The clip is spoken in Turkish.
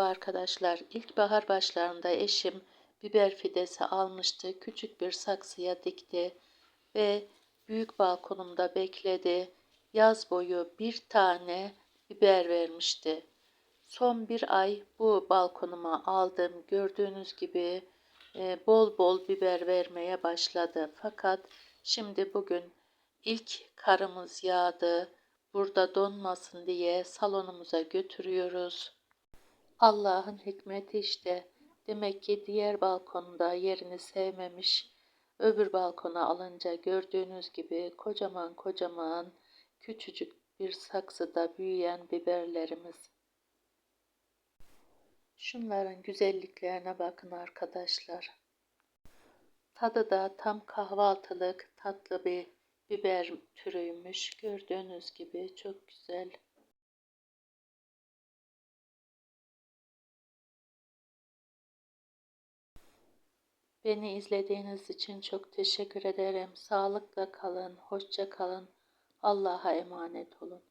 Arkadaşlar ilkbahar başlarında eşim biber fidesi almıştı. Küçük bir saksıya dikti ve büyük balkonumda bekledi. Yaz boyu bir tane biber vermişti. Son bir ay bu balkonuma aldım. Gördüğünüz gibi e, bol bol biber vermeye başladı. Fakat şimdi bugün ilk karımız yağdı. Burada donmasın diye salonumuza götürüyoruz. Allah'ın hikmeti işte. Demek ki diğer balkonda yerini sevmemiş. Öbür balkona alınca gördüğünüz gibi kocaman kocaman küçücük bir saksıda büyüyen biberlerimiz. Şunların güzelliklerine bakın arkadaşlar. Tadı da tam kahvaltılık tatlı bir biber türüymüş. Gördüğünüz gibi çok güzel. Beni izlediğiniz için çok teşekkür ederim. Sağlıkla kalın, hoşça kalın. Allah'a emanet olun.